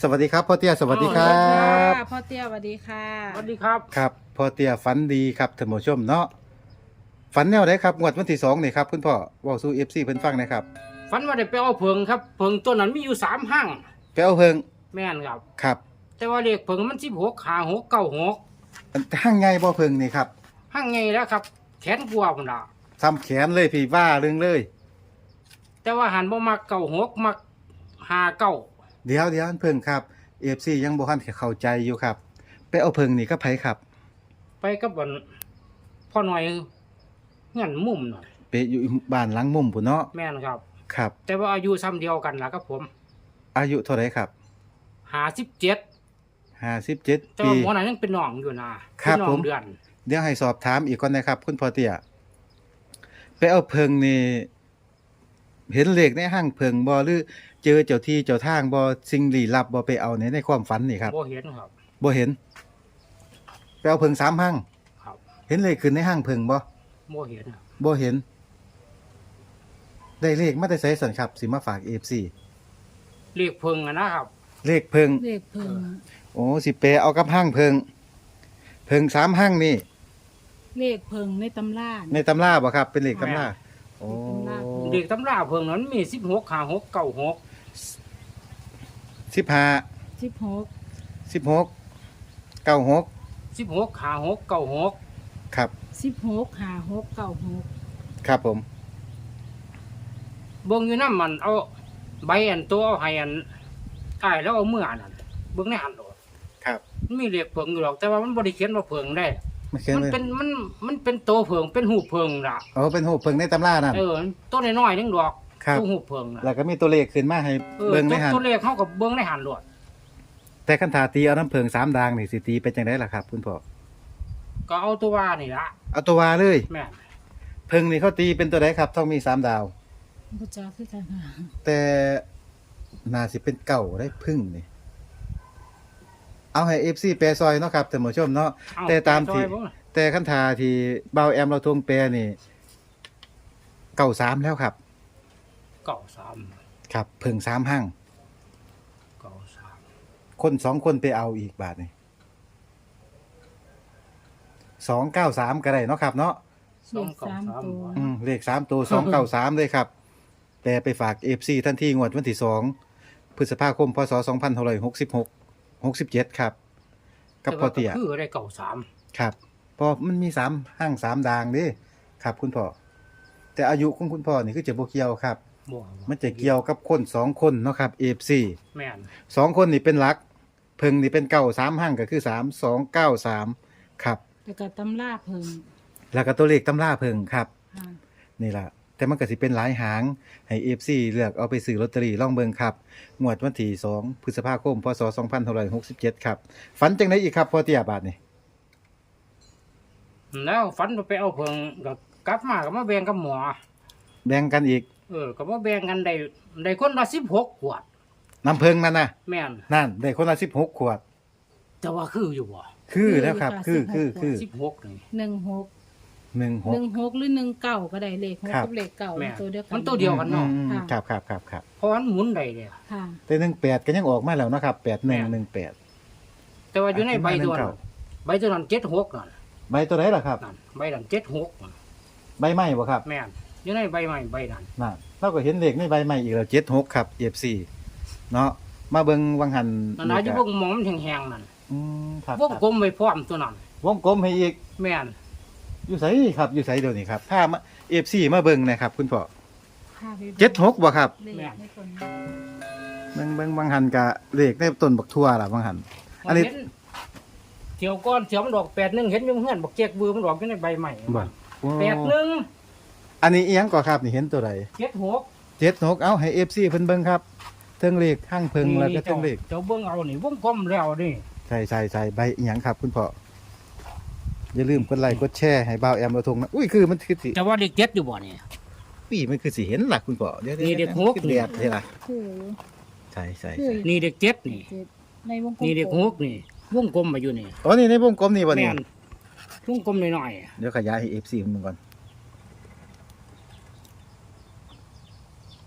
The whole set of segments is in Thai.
สวัสดีครับพ่อเตี้ยสวัสดีครัสวัสดีบค่ะพ่อเตี้ยสวัสดีค่ะสวัสดีครับครับพ่อเตี้ยฝันดีครับท่านผู้ชมเนาะฝันแนวไหนครับงวดวันที่สองนี่ครับคุณพ่อเว่าสู้เอฟซีเพิ่นฟังหนะครับฝันว่าได้ไปเอาเพิงครับเพิงตัวนั้นมีอยู่สามห้างไปเอาเพิงแม่นครับครับ แต่ว่าเลขเพิงมันสิบหกขาหกเก้าหกอันห้างไงบ่เพิงนี่ครับห้างไงแล้วครับ แขนกลัวพุ่นละทำแขนเลยพี่ว่าเรื่องเลย แต่ว่าหันบ่มักเก้าหกมักหาเก้า เดี๋ยวเดี๋ยวอันเพิงครับเอฟซียังบ่ทันเข้าใจอยู่ครับ ไปเอาเพิงนี่ก็ไผครับ ไปกับวันพ่อหน่อยเงินมุมหน่อยไปอยู่บ้านหลังมุมพุ่นเนาะแม่นครับ ครับ แต่ว่าอายุซ้ำเดียวกันล่ะครับผมอายุเท่าไหร่ครับหาสิบเจ็ด57แต่ปี ว่าหมอนั้นยังเป็นน้องอยู่นะครับเป็นน้อผงมเดือน เดี๋ยวให้สอบถามอีกก่อนนะครับ คุณพ่อเตี้ยไปเอาเพิงนี่เห็นเลขในห้างเพิงบ่หรือ เจอเจ้าที่เจ้าทางบ่สิ่งลี้ลับบ่ไปเอาในในความฝันนี่ครับบ่เห็นครับ บ่เห็นไปเอาเพิงสามห้างครับ เห็นเลขขึ้นในห้างเพิงบ่บ่เห็นครับบ่เห็น ได้เลขมาแต่ไสสันครับสิมาฝาก FC เลขเพิงอะนะครับ เลขเพิงเลขเพิ่งโอ้สิเปเอากับห้างเพิง เพิงสามห้างนี่ เลขเพิ่งในตำราในตำราบ่ครับ เป็นเลขตำราโอ้ เด็กตำราเพิงนั้นมีสิบหกขาหกเก้าหก สิบห้าสิบหกสิบหกเก้าหกสิบหกขาหกเก้าหกครับ สิบหกห้าหกเก้าหกครับผม เบิ่งอยู่น้ำมันเอาใบอันตัวเอาให้อันอ้ายแล้วเอาเมื่อนั่นเบิ่งในหันโดดครับมันมีเหล็กเพิงอยู่หรอก แต่ว่ามันบ่ได้เขียนว่าเพิงได้ ไม่เขียนมันเลยเป็นมันมันเป็นตัวเพิงเป็นหูปเพิงล่ะ อ๋อเป็นหูปเพิงในตำรานั่นเออตัวน้อยๆนึงดอก ครับตัวหูปเพิงน่ะแล้วก็มีตัวเลขขึ้นมาให้เออเบิ่งในตัวหันตัวเลขเฮากับเบิ่งในหันโดดแต่คันถาตีเอาน้ำเพิงสามดางนี่สิตีเป็นจังไดล่ะครับคุณพ่อก็เอาตัวว่านี่ละเอาตัววาเลย แม่นเพิงนี่เขาตีเป็นตัวใดครับต้องมีสามดาวพุทธาคือกันค่ะแต่น่าสิเป็นเก่าได้พึ่งนี่เอาให้ FC แปรซอยเนาะครับท่านผู้ชมเนาะ เอแต่ตามที่ ซอยเบิ่งแต่คันถาที่เบาแอมเราทวงแปรนี่เก่าสามแล้วครับ เก้าสามครับเพิงสามห้าง เก้าสามคนสองคนไปเอาอีกบาทนี่สองเก้าสามก็ได้เนาะครับเนาะเลขสามตัวอืมเลขสามตัวสองเก้าสามเลยครับ แต่ไปฝากเอฟซีท่านที่งวดวันที่สองพฤษภาคมพศสองพันหกสิบหกหกสิบเจ็ดครับ กับพ่อเตียแต่ว่าก็คือได้เก้าสามครับเพอมันมีสามห้างสามดางเดิครับ คุณพ่อแต่อายุของคุณพ่อนี่คือจะโบเกี่ยวครับ บ่มันจะเกี่ยวกับคนสองคนเนาะครับเอฟซีแม่นสองคนนี่เป็นหลัก เพิงนี่เป็นเก้าสามห้างก็คือสามสองเก้าสามครับ แล้วก็ตำราเพิ่งแล้วก็ตัวเลขตำราเพิงครับ ค่ะนี่ล่ะ แต่มันก็สิเป็นหลายหาง ให้เอฟซีเลือกเอาไปซื้อลอตเตอรี่ล่องเบิงครับ งวดวันที่สองพฤษภาคมพศสองพันหกสิบเจ็ดครับ ฝันจังไดอีกครับพอเตียบาทนี่แล้วฝันว่าไปเอาเพิงก็กลับมาก็มาแบ่งกับหมอ แบ่งกันอีก เออก็มาแบ่งกันได้ได้คนละสิบหกขวด น้ำเพิงนั่นนะแม่นนั่นได้คนละสิบหกขวด แต่ว่าคืออยู่บ่คือแล้วครับ คือคือคือสิบหกนี่หนึ่งหกหนึ่งหหกนึ่งหกหรือหนึ่งเก้าก็ได้เลขหกครับกับเลขเก้าแม่ตัวเดียวกัน มันตัวเดียวกันเนาะอืมค่ะ ครับครับครับครับเพราะมันหมุนได้เลย ค่ะแต่หนึ่งแปดก็ยังออกมาแล้วเนาะครับแปดหนึ่งหนึ่งแปด แต่ว่าอยู่ในใบตัวนั้นใบตัวนั้นเจ็ดหกนั่นใบตัวไหนล่ะครับ นั่นใบนั้นเจ็ดหกนั่นใบไม้บ่ครับ แม่น อยู่ในใบใหม่ใบนั้นนั่นเราก็เห็นเลขในใบไม้อีกแล้วเจ็ดหกครับเอฟซีเนาะมาเบิงวังหันนั่นนะอยู่พวกหมองมันแห้งๆนั่นอืมครับวงครับกลมไว้พร้อมตัวนั้นวงกลมให้อีกแม่นอยู่ไสครับอยู่ไสเดี๋ยวนี้ครับถ้ามาเอฟซีมาเบิ่งนะครับ คุณพ่อค่ะไปบิ่งเจ็ดหกบ่ครับเลขในคนเบิ่งเบิ่งบางหันกะเลขในต้นบักทั่วล่ะบางหันอันนี้เห็เที่ยวก้อนเที่ยวมันดอกแปดหนึ่งเห็นอยุ่งเฮือนบอกเจ๊กบือมันดอกอยู่ในใบใหม่บ่แปดหนึ่ง อันนี้อีหยังก่อครับนี่เห็นตัวใดเจ็ดหกเจ็ดหกเอาให้เอฟซีเพิ่นเบิ่งครับเทิงเลขข้างเพิงแล้วก็เทิงเลขเจ้าเบิ้งเอานี่วงกลมแล้วนี่ใช่ใช่ใช่ใบอีหยังครับ คุณพ่ออย่าลืมกดไลค์กดแชร์ให้บ่าวแอมเราทงนะอุ้ยคือมันคือสิจะว่าเด็กเจ็ดอยู่บ่เนี่ย ปีมันคือสิเห็นล่ะคุณพ่อเดี๋ยวนี่เด็กหกคือแดดใช่ล่ะคือใช่ใช่คือใช่นี่เด็กเจ็ดนี่เจ็ดในวงกลมนี่เด็กหกนี่วงกลมมาอยู่นี่อ๋อนี่ในวงกลมนี่บ่นี่แม่นวงกลมหน่อยเดี๋ยวขยายให้ FC มันเบิ่งก่อน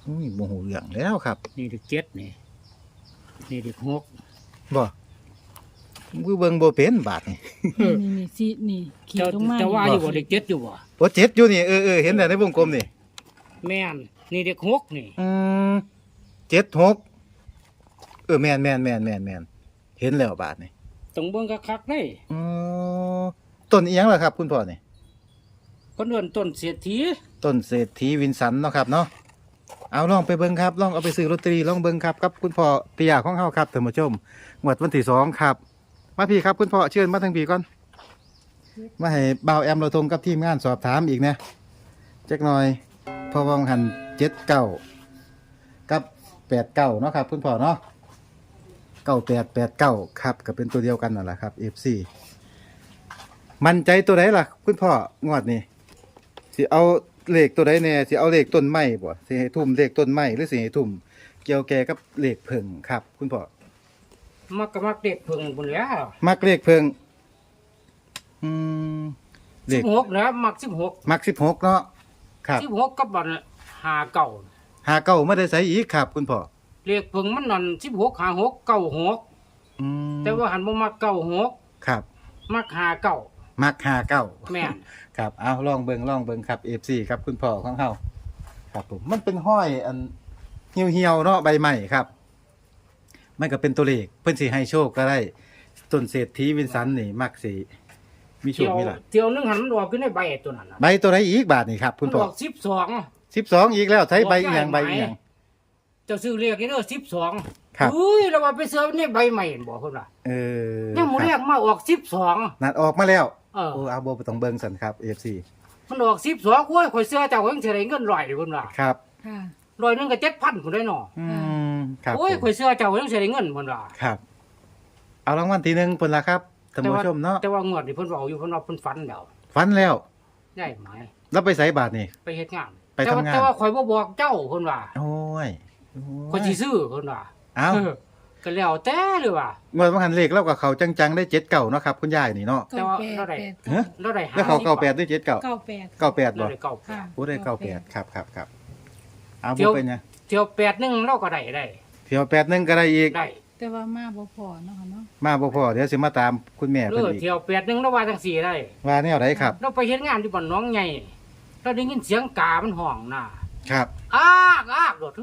อุ้ยโมโหเรื่องแล้วครับๆนี่เด็กเจ็ดนี่นี่เด็กหกบ่มือเบิ่งบ่เป็นบาดนี่นี่นี่นี่สินี่ขีดเจ้าลงมาเจ้าว่าอยู่บ่นี่เด็กเจ็ดอยู่บ่โอ้เจ็ดอยู่นี่เออเออเห็นแต่ในวงกลมนี่แม่นนี่เด็กหกนี่อืมเจ็ดหกเออแม่นแม่นแม่นแม่นแม่นเห็นแล้วบาดนี่ต้องเบิ่งคักๆเด้อ๋อต้นอีหยังล่ะครับ คุณพ่อนี่คนเดินต้นเสียทีต้นเศรษฐีวินสันเนาะครับเนาะ เอาลองไปเบิ่งครับลองเอาไปซื้อลอตเตอรี่ลองเบิ่งครับกับคุณพ่อเตียของเฮาครับท่านผู้ชมงวดวันที่สองครับ มาพี่ครับคุณพ่อเชิญมาทางพี่ก่อน มาให้บ่าวแอมเราทงกับทีมงานสอบถามอีกนะจักหน่อยพอวางหันเจ็ดเก้ากับแปดเก้าเนาะครับ คุณพ่อเนาะเก้าแปดแปดเก้าครับก็เป็นตัวเดียวกันนั่นแหละครับเอฟซีมั่นใจตัวไหนล่ะ คุณพ่องวดนี้สิเอา เลขตัวไหนแน่สิเอาเลขต้นไม้บ่สิให้ทุ่มเลขต้นไม้หรือสิให้ทุ่ม เกี่ยวแก่กับเลขเพิ่งครับ คุณพ่อมักก็มักเด็กเพิ่งพุ่นแหล้วมักเลขเพิ่งอืมเลข16นะมัก16มักสิบหกเนาะครับ16กับบันหาเก่าหาเก้าไม่ได้ใส่อีกครับ คุณพ่อเลขเพิ่งมันนั่น16หา6เก้าหกอืมแต่ว่าหันบ่มักเก้าหกครับ มักหาเก้า มักหาเก้าแม่น ครับเอาลองเบิงลองเบิงครับเอฟซีครับคุณพ่อของเฮาครับผมมันเป็นห้อยอันเหี่ยวเหี่ยวๆเนาะใบใหม่ครับมันก็เป็นตัวเลขเพิ่นสิให้โชคก็ได้ต้นเศรษฐีวินสันนี่มักสิมีโชเที่คยวมีลาภเที่ยวนึงหันมันออกขึ้นในใบตัวนั้นน่ะใบตัวไหนอีกบาทนี่ครับ คุณมันพ่อออก12สิบสองอีกแล้วใช้ใบบอกอีได้หยังใบไหมอีหยังเจ้าซื้อเลขนี่เด้อ12ครับ อุ้ยเราว่าไปเสิร์ฟในใบใหม่เห็นบ่เพิ่นว่าเออยังหมูคเรียรับกมาออก12นั่นออกมาแล้ว เออ โอ้เอาบ่ต้องเบิ่งสันครับ FC มันออก12โอ้ยข่อยเสื้อเจ้าเพิ่งสิได้เงินร้อยเพิ่นว่าครับ ค่ะร้อยหนึงก็7,000พุ่นได้เนาะอืมครับโอ้ยผมข่อยเสื้อเจ้าเพิ่งสิได้เงินเพิ่นว่าครับ เอารางวัลทีหนึ่งเพิ่นละครับท่านผู้ชมเนาะแต่ว่างวดนี่เพิ่นเว้าอยู่เพิ่นว่าเพิ่นฝันแล้วฟันแล้ว ได้ไหมแล้วไปใส่บาทนี่ ไปเฮ็ดงานไปทำงานแต่ว่แต่ว่าข่อยบ่บอกเจ้าเพิ่นว่าโอ้ยข่อยสิซื้อเพิ่นว่าเอาเออ ก็แล้วแต่เลยว่าเมื่อวันหันเลขแล้วกับเขาจังๆได้เจ็ดเก่าเนาะครับคุณยายนี่เนาะ แต่ว่าเท่าไหร่ฮะแล้วได้แล้วเขา50เก้าแปดด้วยเจ็ดเก่าเก้าแปดเก้าแปดแล้บ่วได้เก้าแปค่ะดโอ้ได้เก้าแปดครับครับครับเอาเดี๋บ่ยว เป็นไงเที่ยวแปดหนึงเราก็ได้ได้เที่ยวแปดหนึงก็ได้อีก ได้แต่ว่ามาบ่พอเนาะค่ะเนาะมาบ่พอเดี๋ยวสิมาตามคุณแม่เอเพิ่นออีกเที่ยวแปดหนึงเราว่าจังซี่ได้ ว่าแนวไหนครับ เราไปเฮ็ดงานที่บ้านหน้องใหญ่เราได้ยินเสียงกามันห้องน่ะครับอากอากโดด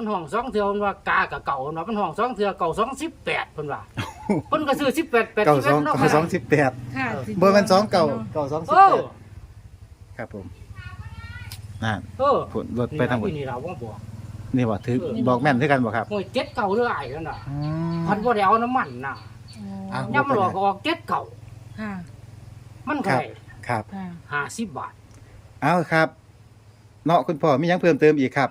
มันห้องสองเทื่อมันว่ากากับเก่าเนาะมันห้องสองเทื่อเก่าสองสิบแปดเพิ่นว่าเพิ่นก็ซื้อสิบแปดแปดเก้าสิบสองเนาะเก้าสองสิบแปดค่ะสิเบอร์มันสองเก่าเก่าสองสิบเอแปอดครับผมนั่นเออผลรถไปทางบนนี่เราบ่บอกนี่บ่ถือเออบอกแม่นด้วยกันบ่ครับโอ้ยเจ็ดเก่าเรื่อยนั่นน่ะอืมพันบ่ได้เอาน้ำมันน่ะอ๋อเอาย่ำหลอกก็ออกเจ็ดเก่าค่ะมันก็ได้ครับค่ะห้าสิบบาท เอาครับ เนาะคุณพ่อมีหยังเพิ่มเติมอีกครับ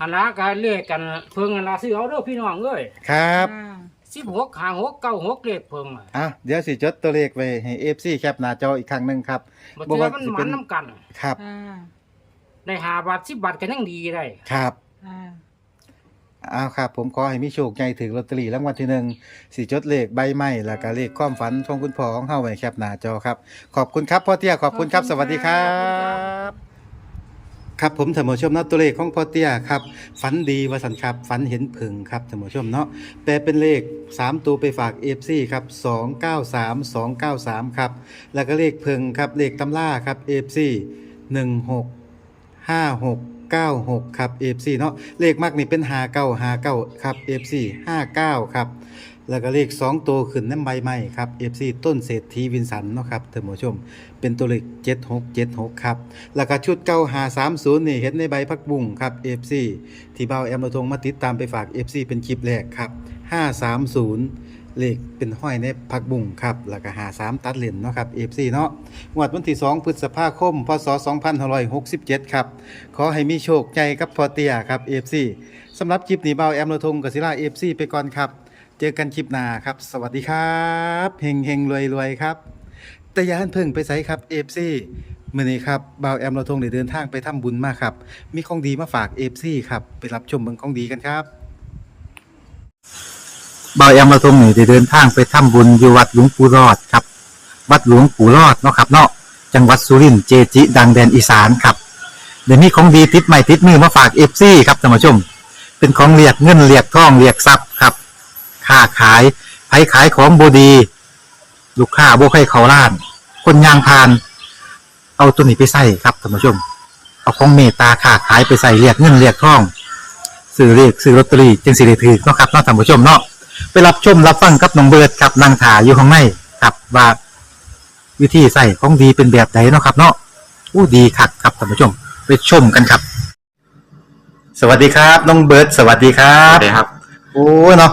หันละก็เลขกันเพิ่งกันละซื้อเอาเด้อพี่น้องเอ้ยครับค่ะสิบหกหาหกเก้าหกเลขเพิ่งอะอะเดี๋ยวสิจดตัวเลขไว้ให้ FC แคปหน้าจออีกครั้งหนึงครับ บ่บ่เจอว่ามันสิหเป็มันนน้ำกันครับค่ะได้หาบาทสิบบาทก็ยังดีได้ครับค่ะเอาครับผมขอให้มีโชคใหญ่ถึงลอตเตอรี่รางวัลที่หนึ่งสิจดเลขใบไม้แล้วก็เลขความฝันของคุณพ่อของเฮาไว้แคปหน้าจอครับ ขอบคุณครับพ่อเตี้ยขอบคุณครับ สวัสดีครับ ครับผมท่านผู้ชมเนาะตัวเลขของพ่อเตี้ยครับฝันดีวาสันครับฝันเห็นผึ่งครับท่านผู้ชมเนาะแปลเป็นเลข 3 ตัวไปฝาก FC ครับ293 293ครับแล้วก็เลขผึ่งครับเลขตำราครับ FC 16 5696 ครับ FC เนาะเลขมักนี่เป็น 5959 ครับ FC 59 ครับ แล้วก็เลข2ตัวขึ้นน้ำใบไม้ครับ FC ต้นเศรษฐีวินสันเนาะครับท่านผู้ชม เป็นตัวเลข7676 ครับ แล้วก็ชุดเก้าหาสามศูนย์นี่เห็นในใบพักบุ้งครับ FC ที่เบาแอมระทงมาติดตามไปฝาก FC เป็นคลิปแรกครับ 530เลขเป็นห้อยในพักบุ้งครับ แล้วก็หา3ตัดเลนเนาะครับ FC เนาะงวดวันที่2พฤษภาคม พศ2567ครับ ขอให้มีโชคใจกับพอเตียครับ FC สำหรับคลิปนี้เบาแอมระทงกับศิลา FC ไปก่อนครับ เจอกันคลิปหน้าครับ สวัสดีครับเฮงเฮงรวยรวยครับ แต่อยานเพิ่งไปไสครับเอฟซีมื้อนี้ครับบ่าวแอมเราทงได้เดินทางไปทำบุญมาครับ มีของดีมาฝากเอฟซีครับ ไปรับชมเบิ่งของดีกันครับบ่าวแอมเราทงนี่ได้เดินทางไปทำบุญอยู่วัดหลวงปู่รอดครับ วัดหลวงปู่รอดเนาะครับเนาะจังหวัดสุรินทร์เจจิ ดังแดนอีสานครับเดี๋ยวนี้ของดีติดใหม่ติดมือมาฝากเอฟซีครับท่านผู้ชม เป็นของเรียกเงินเรียกทองเรียกทรัพย์ครับ ค้าขายไผขายของบดี ลูกค้าบ่ให้เขาล้าน คนยางพาน เอาตัวนี้ไปใส่ครับท่านผู้ชม เอาของเมตตาค้าขายไปใส่เรียกเงินเรียกทองซื้อเรียกซื้อลอตเตอรี่จึงสิได้ถือเนาะครับเนาะท่านผู้ชมเนาะไปรับชมรับฟังกับน้องเบิร์ดครับนางถาอยู่ข้างในครับว่าวิธีใส่ของดีเป็นแบบไหนเนาะครับ เนาะอู้ดีคักครับท่านผู้ชม ไปชมกันครับ สวัสดีครับน้องเบิร์ดสวัสดีครัครับบครับ โอ้เนาะ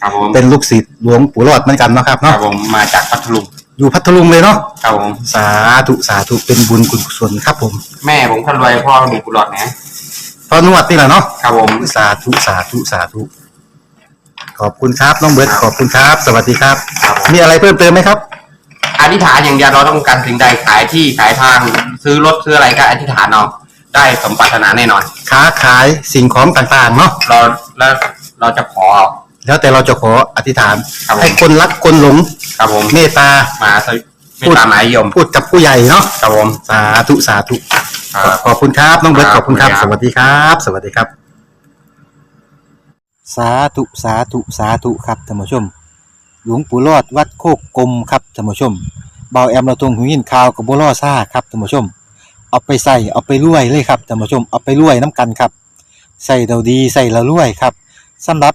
ครับผมเป็นลูกศิษย์หลวงปู่รอดเหมือนกันเนาะครับครัเนาะบผมมาจากพัทลุงอยู่พัทลุงเลยเนาะครับผมสาธุสาธุเป็นบุญกุศลครับผมแม่ผมคนรวยพ่อมีกุหลาบนะพอนวดนี่แหละเนาะครับผม สาธุสาธุสาธุขอบคุณครับน้องเบิร์ดขอบคุณครับ สวัสดีครับ ครับผม มีอะไรเพิ่มเติมไหมครับอธิษฐานอย่างเดียวเราต้องการสิ่งใดขายที่ขายทางซื้อรถซื้ออะไรก็อธิษฐานเอาได้สมปรารถนาแน่นอน ค้าขายสิ่งของต่างๆเนาะเราแล้วเราจะขอ แล้วแต่เราจะขออธิษฐาน ครับผม ให้คนรักคนหลงครับผมเมตตา มาสวิไม่ตามหมายยมพูดกับผู้ใหญ่เนาะครับผมสาธุสาธุ ครับ ขอบคุณครับ น้องเบิร์ตคขรับอบคุณครับขอบสคุณครับวัสดีครับ สวัสดีครับ สาธุ สาธุ สาธุ ครับท่านผู้ชม หลวงปู่รอดวัดโคกกลมครับท่านผู้ชมเบาแอมเราตรงหูยินข่าวกับบัวล่อซ่าครับท่านผู้ชม เอาไปใส่เอาไปรวยเลยครับท่านผู้ชมเอาไปรวยน้ำกันครับใส่เราดีใส่เรารวยครับสำหรับ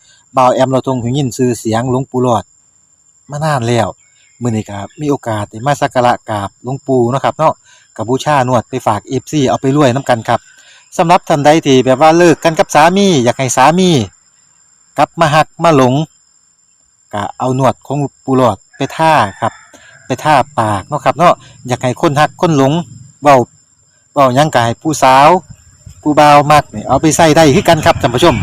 บ่าวแอมเราทรงหูยินชื่อเสียงหลวงปู่หลอดมานานแล้วมื้อนี้ก็มีโอกาสได้มาสักการะกราบหลวงปู่เนาะครับเนาะกับบูชานวดไปฝาก FC เอาไปรวยนํกันครับสำหรับท่านใดที่แบบว่าเลิกกันกับสามี อยากให้สามีกลับมาหักมาหลงก็เอาหนวดของปูหลอดไปท่าครับ ไปท่าปากเนาะครับเนาะอยากให้คนหักคนหลงเบาเบายังกายผู้สาว ผู้บ่าวมักนี่เอาไปใส่ได้คือกันครับท่านผู้ชม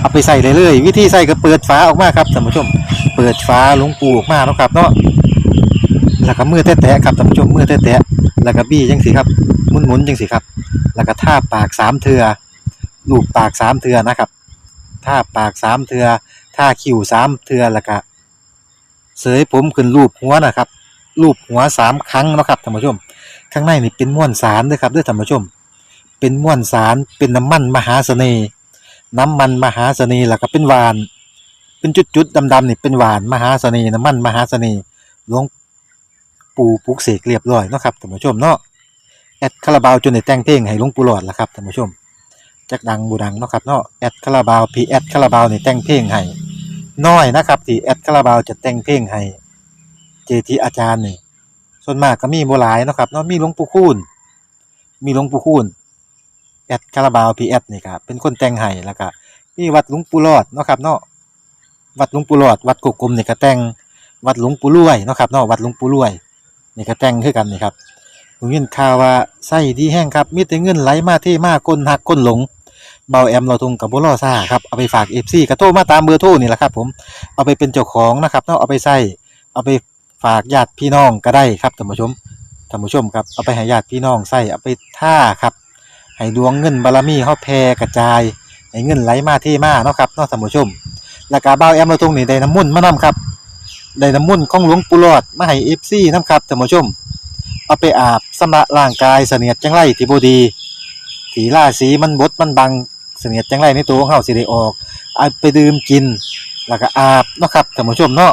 เอาไปใส่เลยเลย วิธีใส่ก็เปิดฝาออกมาครับท่านผู้ชม เปิดฝาหลวงปูออกมาเนาะครับเนาะแล้วก็มือแตะๆครับท่านผู้ชมมือแตะๆแล้วก็บี้จังสิครับหมุนๆจังสิครับ แล้วก็ท่าปากสามเทือลูบปากสามเทือนะครับท่าปากสามเทือท่าคิ้วสามเทือแล้วก็เสยผมขึ้นรูปหัวนะครับรูปหัวสามครั้งนะครับท่านผู้ชม ข้างในนี่เป็นม้วนสารด้วยครับด้วยท่านผู้ชม เป็นม้วนสารเป็นน้ำมันมหาเสน่ห์น้ำมันมหาเสน่ห์แล้วก็เป็นหวาน เป็นจุดๆดำๆนี่เป็นหวานมหาเสน่ห์น้ำมันมหาเสน่ห์หลวงปู่ปลุกเสกเรียบร้อยเนาะครับท่านผู้ชมเนาะแอดคาราบาวจนได้แต่งเพลงให้หลวงปู่หลอดละครับท่านผู้ชมจักดังบูดังเนาะครับเนาะแอดคาราบาวพีแอดคาราบาวนี่แต่งเพลงให้น้อยนะครับที่แอดคาราบาวจะแต่งเพลงให้เจทีอาจารย์นี่ส่วนมากก็มีบ่หลายเนาะครับเนาะมีหลวงปู่คูณมีหลวงปู่คูณ แอดคาราบาวพีแอดนี่ครับเป็นคนแต่งให้แล้วก็มีวัดหลวงปู่รอดเนาะครับเนาะวัดหลวงปู่รอด วัดกกกลมนี่ก็แต่งวัดหลวงปู่รวยเนาะครับเนาะวัดหลวงปู่รวยนี่ก็แต่งคือกันนี่ครับผมยินข่าวว่าไส้ดีแห้งครับมีแต่เงินไหลมาเทมาคนหักคนหลงเบาแอมเราทุงกับบุรอซ่าครับเอาไปฝากเอฟซีกระโทรมาตามเบอร์โทรนี่แหละครับ ผมเอาไปเป็นเจ้าของนะครับเนาะเอาไปใส่เอาไปฝากญาติพี่น้องก็ได้ครับท่านผู้ชมท่านผู้ชมครับเอาไปให้ญาติพี่น้องใส่เอาไปท่าครับ ให้ดวงเงินบารมีเฮาแผ่กระจายให้เงินไหลมาเทมาเนาะครับเนาะท่านผู้ชมหแล้วก็บ่าวแอมเราตรงนี้ได้น้ำมุ่นมานํครับได้น้ำมุ่นของหลวงปู่หลอดมาให้ FC นํครับท่านผู้ชม เอาไปอาบสำระร่างกายเสนียดจังไรที่บดีที่ราศีมันบดมันบังเสนียดจังไรในตัวของเฮาสิได้ออกเอาไปดื่มกิน แล้วก็อาบเนาะครับท่านผู้ชมเนาะ